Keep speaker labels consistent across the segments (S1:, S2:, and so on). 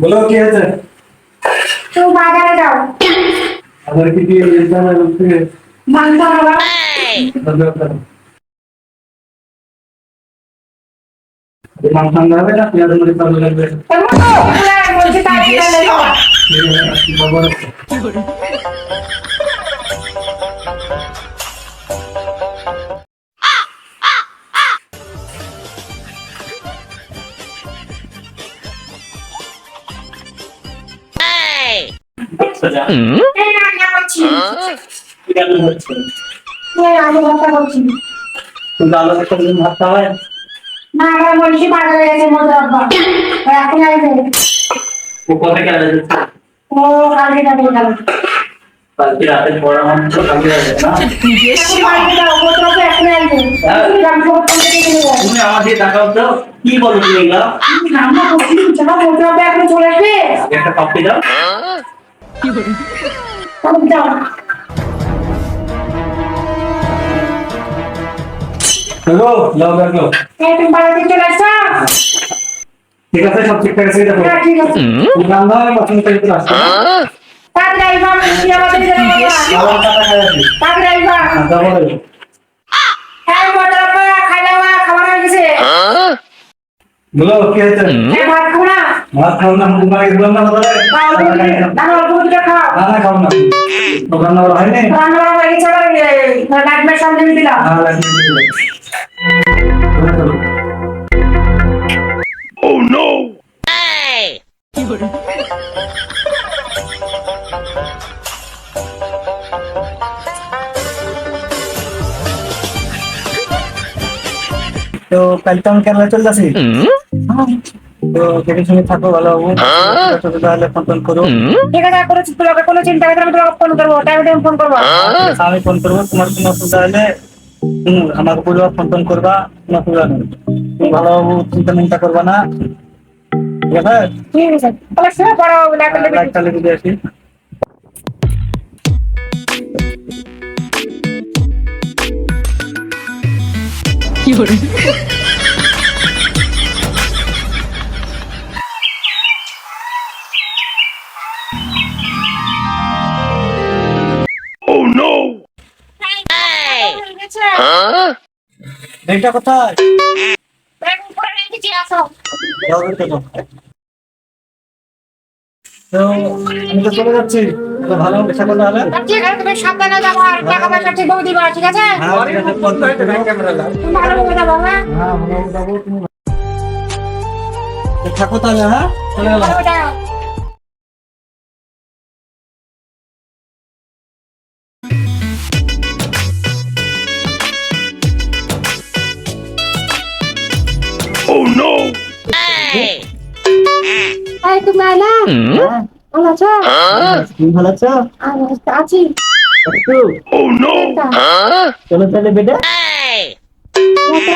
S1: বলো কি হয়েছে?
S2: তুমি বাজারে যাও।
S1: আমার কি দিয়ে যেতে হবে বলতে
S2: মাংস আনবা
S1: মাংস হবে না? পেঁয়াজ মরিচ আলু লাগবে।
S2: এমন তো পুরা বলছি তাই কালকে
S1: রাতে পড়া মাংস কালকে যাবে না
S2: তো তুমি
S1: আমার দিয়ে দেখাও তো কি বলো তুমি এগুলা একটা কপি দাও।
S2: তবে যাও
S1: হ্যালো দেখো
S2: এই তুমি বাড়িতে চলে আসছো?
S1: ঠিক আছে সব ঠিকঠাক আছে দেখো
S2: হ্যাঁ ঠিক আছে।
S1: রান্না হয় পছন্দ করে তো আসবে
S2: তাড়াতাড়ি আইবা কি আমাদের জন্য বাবা
S1: টাকা খাই আছি
S2: তাড়াতাড়ি আইবা
S1: যাব
S2: হ্যাঁ আব্বা খাইলাবা খাবার হয়ে গেছে?
S1: বলো কি হয়েছে?
S2: হ্যাঁ ভাত না?
S1: ভাত খাও না মুখ মারি না বলে
S2: খাও অল্প কিছু খাও
S1: না। না খাও। না। দোকান না হয়নি?
S2: রান্না বান্না হয়ে গেছে। আবার নাইটমেয়ার সামনে দিলাম।
S1: হ্যাঁ লাগবে চলো চলো। তো কাল তো আমি কেরালা চলে যাচ্ছি। তো দেখে শুনে থাকো ভালো হব। তাহলে ফোন টোন করো।
S2: ঠিক আছে তোমাকে কোনো চিন্তা করে আমি তোমাকে ফোন করব। টাইম টাইম ফোন করব।
S1: আচ্ছা, আমি ফোন করব তোমার কোনো অসুবিধা হলে আমাকে বলবা ফোন টোন করবা কোনো অসুবিধা নেই। তুমি ভালো হব চিন্তা মিন্তা করবা না। ঠিক আছে?
S2: ঠিক আছে তাহলে শুয়ে পড়ো
S1: লিখে দিয়ে আসি এইটা কোথায় যাও বের করো। তো আমি তো চলে যাচ্ছি। ভালো পেশা করলে হবে?
S2: ঠিক আছে তুমি সাবধানে যাব আর টাকা পয়সা ঠিক মতো দিবা ঠিক আছে?
S1: হ্যাঁ ঠিক আছে ফোন করে দেবেন
S2: তুমি ভালোভাবে যাব হ্যাঁ?
S1: হ্যাঁ যাব তুমি থাকো তাহলে হ্যাঁ? চলে গেলাম।
S2: যাও। এই তুমি আইলা ভালো আছো?
S1: তুমি ভালো আছো?
S2: আমি আছি।
S1: একটু
S2: তা,
S1: চলো তাহলে বেটা।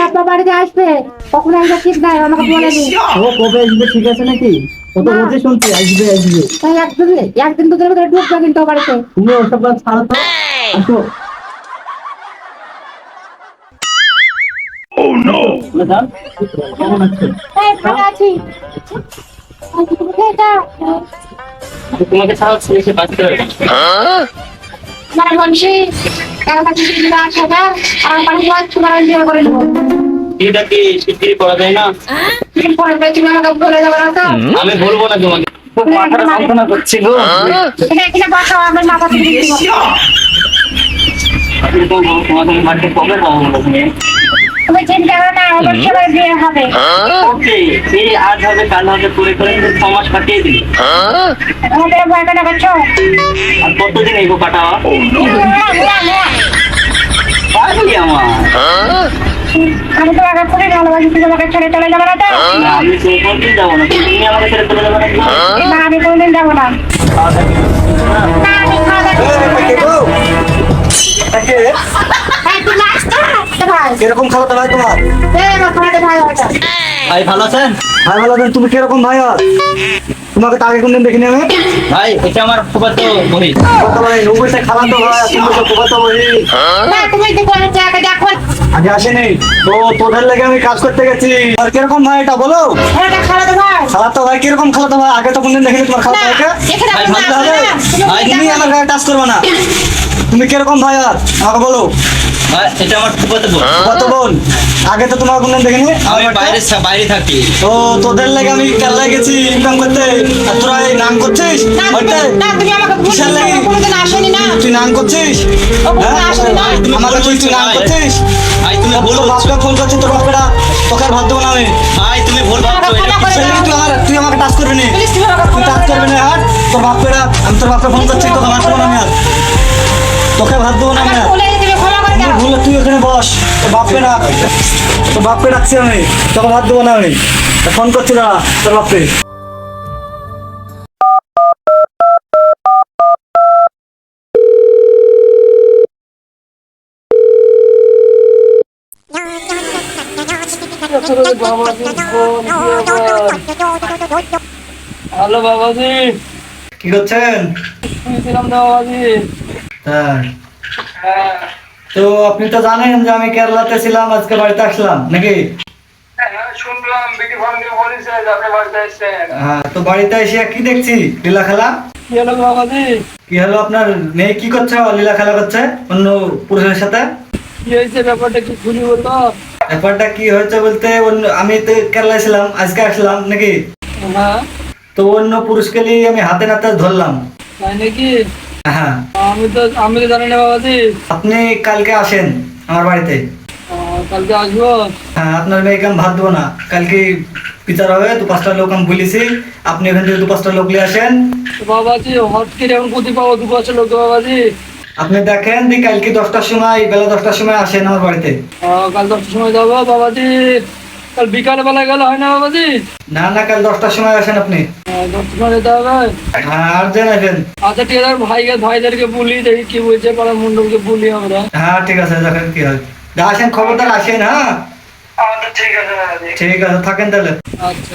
S2: আপনার বাড়িতে আসবে। কখন আসবে ঠিক নাই আমাকে বলে দিন।
S1: ও কবে আসবে ঠিক আছে নাকি? ও তো রোজই শুনছি আসবে আসবে।
S2: তাই একদিন একদিন দুদিনের ভিতরে ঢুকবে কিন্তু ও বাড়িতে।
S1: তুমি ওসব ছাড়ো তো। আসো। ম্যাডাম। কেমন আছো
S2: এই ভালো আছি। এই, তুমি কোথায় যাও?
S1: তোমাকে ছাড়া ছেলে সে বাঁচতে পারবে
S2: আমি
S1: এটা কি করা যায় না? বলব না তোমাকে। খুব মাথাটা যন্ত্রণা করছে গো।
S2: এখানে বসো আমার মাথা
S1: তোমাদের বাড়িতে কবে পাবো তুমি?
S2: তুমি চিন্তা করো না অবশ্যই আমার বিয়ে হবে।
S1: ওকে এই আজ হবে কাল হবে করে করে কিন্তু ছ মাস কাটিয়ে দিই
S2: আমাদের ভয় কেন করছ
S1: আর কতদিন এগো কাটাওয়া পাগলি আমার।
S2: আমি তোমাকে খুবই ভালোবাসি তুমি আমাকে ছেড়ে চলে যাবে না তো?
S1: আমি কোনদিন যাব না। তুমি আমাকে ছেড়ে চলে যাবে
S2: না। আমি কোনদিন যাব না। না আমি খাওয়া দাওয়া করব না। এই, তুমি আসছো? এ ভাই,
S1: কীরকম খাবার ভাই তোমার?
S2: ভাই
S1: ভালো আছেন? ভাই ভালো আছেন। তুমি কীরকম ভাই আর তোমাকে তো আগে কোনদিন দেখিনি আমি। ভাই এটা আমার ফুফাতো বহি। কত ভাই নব্বই খালাতো ভাই তুমি তো ফুফাতো বহি।
S2: না, তুমি বলো যে আগে দেখো।
S1: আজ আসেনি। তো তোদের লেগে আমি কাজ করতে গেছি। আর কীরকম ভাই এটা বলো?
S2: এটা খালাতো ভাই।
S1: খালাতো ভাই কীরকম খালাতো ভাই? আগে তো কোনদিন দেখিনি তোমার খালাতো
S2: না,
S1: ভাইকে
S3: ভাই।
S2: তুমি
S3: ভাই,
S1: তুমি আমার গায়ে টাচ করবে না। তুমি কীরকম ভাই আর আমাকে বলো।
S3: এটা আমার ফুফাতো বোন।
S1: কত বোন? আগে তো তোমার কোনদিন দেখিনি?
S3: আমি বাইরে বাইরে থাকি।
S1: তো তোদের লেগে আমি গেছি ইনকাম করতে। আর তোরা এই নাম করছিস?
S2: না, তুমি- আমাকে
S1: লাগি?
S2: কোনোদিন আসেনি না।
S1: তুই নাম করছিস? হ্যাঁ? আমাকে তুই তুই নাম করছিস?
S3: তুমি
S1: বাপকে ফোন করছিস তোর বাপেরা তোকে ভাত দেবো না আমি।
S3: তুমি ভুল ভাবছ
S1: তুই আমার তুই আমাকে টাচ করবি না?
S2: প্লিজ তুমি
S1: তুই টাচ করবি না? আর তোর বাপেরা আমি তোর বাপকে ফোন করছি তোকে ভাত দেবো না আমি আর। তোকে ভাত দেবো না আমি আর।
S2: করে
S1: তুই এখানে বস। তোর বাপকে ডাক। তোর বাপকে ডাকছি আমি। তোকে ভাত দেবো না আমি। ফোন করছি না তোর বাপকে।
S4: হ্যালো বাবাজি।
S1: কি করছেন?
S4: শুয়েছিলাম না বাবাজি।
S1: হ্যাঁ।
S4: হ্যাঁ।
S1: তো আপনি তো জানেন যে আমি কেরালাতে ছিলাম আজকে বাড়িতে আসলাম নাকি?
S4: হ্যাঁ,
S1: হ্যাঁ তো বাড়িতে এসে কি দেখছি? লীলা খেলা?
S4: কি হলো
S1: আপনার মেয়ে? কি করছে? লীলা খেলা করছে অন্য পুরুষের সাথে?
S4: কি হয়েছে ব্যাপারটা কি খুলি বলতো
S1: ব্যাপারটা কি হয়েছে বলতে অন্য আমি তো কেরালায় ছিলাম আজকে আসলাম নাকি?
S4: হ্যাঁ
S1: তো অন্য পুরুষকে নিয়ে আমি হাতে নাতে ধরলাম।
S4: তাই নাকি? আমি তো আমি তো জানি না বাবাজি।
S1: আপনি কালকে আসেন আমার বাড়িতে।
S4: কালকে আসব?
S1: হ্যাঁ আপনার মেয়েকে আমি ভাত দেবো না। কালকে বিচার হবে দু পাঁচটা লোক আমি বলেছি। আপনি এখান থেকে দু পাঁচটা লোক নিয়ে আসেন।
S4: বাবাজি হট করে এখন কোথায় পাবো দু বছর লোক বাবাজি?
S1: আপনি দেখেন দি কালকে দশটার সময় বেলা দশটার সময় আসেন আমার বাড়িতে।
S4: কাল দশটার সময় যাব বাবাজি। কাল বিকাল বেলা গেলে হয় না বাবাজি
S1: না না কাল দশটার সময় আসেন আপনি। হ্যাঁ আর যেন আসেন
S4: আচ্ছা ঠিক আছে ভাই ভাইদেরকে বলি দেখি কি বলছে পাড়ার মন্ডলকে বলি আমরা।
S1: হ্যাঁ ঠিক আছে দেখেন কি হয়। যা আসেন খবরদার আসেন হ্যাঁ?
S4: আচ্ছা ঠিক আছে
S1: ঠিক আছে থাকেন তাহলে।
S4: আচ্ছা।